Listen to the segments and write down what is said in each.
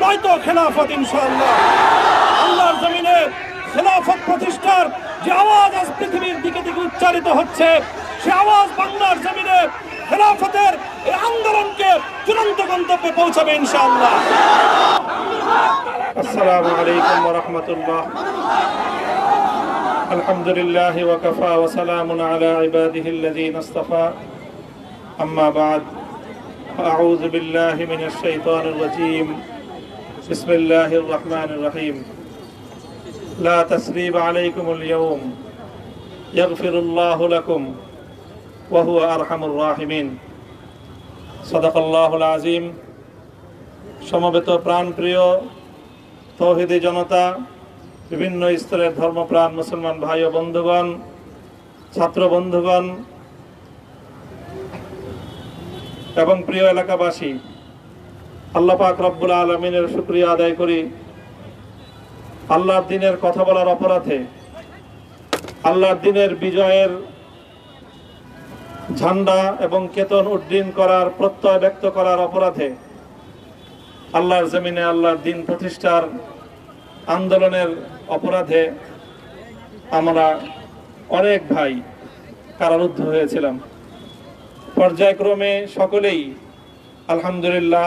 নয়তো খেলাফত ইনশাল্লাহ আল্লাহর জমিনে খেলাফত প্রতিষ্ঠার যে আওয়াজ আজ পৃথিবীর দিকে দিকে উচ্চারিত হচ্ছে, সে আওয়াজ বাংলার জমিনে খেলাফতের এই আন্দোলনকে চূড়ান্ত গন্তব্যে পৌঁছাবে ইনশাল্লাহ আসসালামু আলাইকুম ওয়া রাহমাতুল্লাহ। আলহামদুলিল্লাহ ওয়া কাফা ওয়া সালামুন আলা ইবাদিহি আল্লাযিনা ইসতাফা আম্মা বা'দ। আউযু বিল্লাহি মিনাশ শাইতানির بسم الله الرحمن الرحيم لا تسريب عليكم اليوم يغفر الله لكم وهو أرحم الراحمين صدق الله العظيم সমবেত প্রাণপ্রিয় তৌহিদি জনতা বিভিন্ন স্তরের ধর্মপ্রাণ মুসলমান ভাই ও বন্ধুগণ ছাত্র বন্ধুগণ এবং প্রিয় এলাকাবাসী আল্লাহ পাক রব্বুল আলমিনের শুক্রিয়া আদায় করি। আল্লাহর দিনের কথা বলার অপরাধে আল্লাহর দিনের বিজয়ের ঝান্ডা এবং কেতন উড্ডীন করার, প্রত্যয় ব্যক্ত করার অপরাধে আল্লাহর জমিনে আল্লাহর দিন প্রতিষ্ঠার আন্দোলনের অপরাধে আমরা অনেক ভাই কারারুদ্ধ হয়েছিলাম। পর্যায়ক্রমে সকলেই আলহামদুলিল্লাহ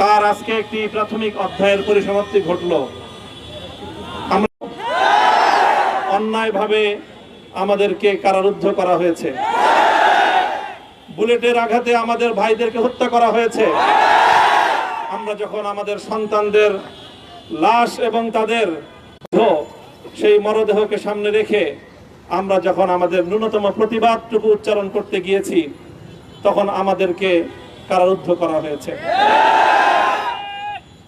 তার আজকে একটি প্রাথমিক অধ্যায়ের পরিসমাপ্তি ঘটল। আমরা অন্যায়ভাবে আমাদেরকে কারারুদ্ধ করা হয়েছে। বুলেটের আঘাতে আমাদের ভাইদেরকে হত্যা করা হয়েছে। আমরা যখন আমাদের সন্তানদের লাশ এবং তাদের সেই মরদেহকে সামনে রেখে আমরা যখন আমাদের ন্যূনতম প্রতিবাদটুকু উচ্চারণ করতে গিয়েছি, তখন আমাদেরকে কারারুদ্ধ করা হয়েছে।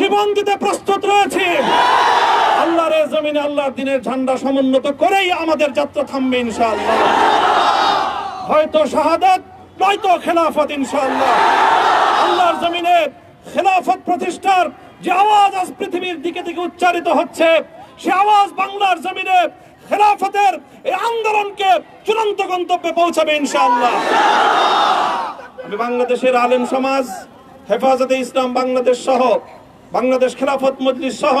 জীবন দিতে প্রস্তুত রয়েছি। আল্লাহর জমিনে আল্লাহর দিনের ঝান্ডা সমুন্নত করেই আমাদের যাত্রা থামবে ইনশাআল্লাহ। হয়তো শাহাদাত, নয়তো খেলাফত ইনশাআল্লাহ। আল্লাহর জমিনে খেলাফত প্রতিষ্ঠার যে আওয়াজ আজ পৃথিবীর দিকে দিকে উচ্চারিত হচ্ছে, সে আওয়াজ বাংলার জমিনে খেলাফতের এই আন্দোলনকে চূড়ান্ত গন্তব্যে পৌঁছাবে ইনশাআল্লাহ। আমি বাংলাদেশের আলেম সমাজ, হেফাজতে ইসলাম বাংলাদেশ সহ বাংলাদেশ খেলাফত মজলিস সহ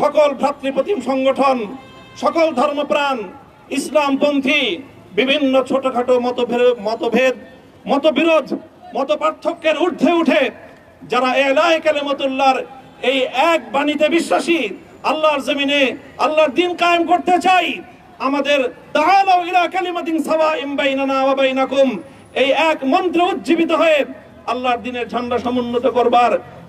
সকল ভ্রাতৃপ্রতিম সংগঠন, সকল ধর্মপ্রাণ, ইসলামপন্থী, বিভিন্ন ছোটখাটো মতভেদ মতভেদ, মতবিরোধ মত পার্থক্যের ঊর্ধ্বে উঠে যারা এলায় কালেমতুল্লাহর এই এক বাণীতে বিশ্বাসী, আল্লাহর জমিনে আল্লাহর দিন কায়েম করতে চাই, আমাদের এই এক মন্ত্রে উজ্জীবিত হয়ে আল্লাহর দিনের ঝান্ডা সমুন্নত করবার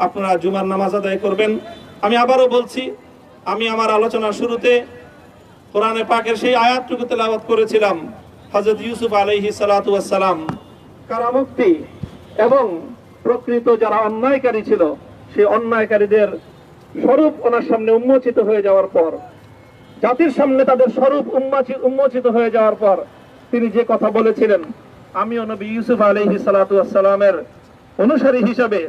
আপনারা জুমার নামাজ আদায় করবেন। আমি আবারও বলছি, আমি আমার আলোচনার শুরুতে কোরআনে পাকের সেই আয়াতটুকু তেলাওয়াত করেছিলাম, হযরত ইউসুফ আলাইহি সালাতু সালাম কারামুক্তি এবং প্রকৃত যারা অন্যায়কারী ছিল, সেই অন্যায়কারীদের স্বরূপ ওনার সামনে উন্মোচিত হয়ে যাওয়ার পর, জাতির সামনে তাদের স্বরূপ উন্মোচি- উন্মোচিত হয়ে যাওয়ার পর তিনি যে কথা বলেছিলেন, আমিও নবী ইউসুফ আলাইহি সালাতু সালামের অনুসারী হিসাবে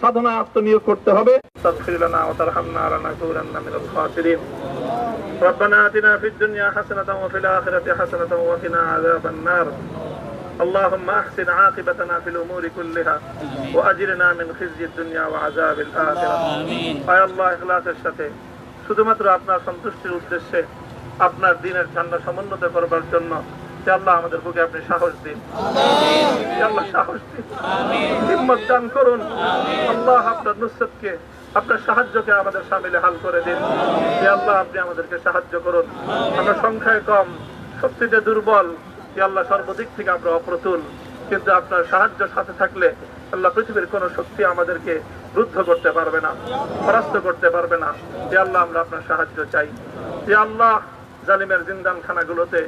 সাধনা আত্মনিয়োগ করতে হবে ربنا آتنا في الدنيا حسنة وفي الآخرة حسنة وقنا عذاب النار اللهم أحسن عاقبتنا في الأمور كلها وأجرنا من خزي الدنيا وعذاب الآخرة আমিন আয় আল্লাহ ইখলাসের সাথে শুধুমাত্র আপনার সন্তুষ্টির উদ্দেশ্যে আপনার দিনের ঝান্ডা সমুন্নত করবার জন্য হে আপনার সাহায্যকে আমাদের সামিলে হাল করে দিন। আল্লাহ, আপনি আমাদেরকে সাহায্য করুন। আমরা সংখ্যায় কম, শক্তিতে দুর্বল। আল্লাহ, সর্বদিক থেকে আমরা অপ্রতুল। কিন্তু আপনার সাহায্য সাথে থাকলে আল্লাহ পৃথিবীর কোন শক্তি আমাদেরকে রুদ্ধ করতে পারবে না, পরাস্ত করতে পারবে না। যে আল্লাহ, আমরা আপনার সাহায্য চাই। যে আল্লাহ, জালিমের জিন্দান খানাগুলোতে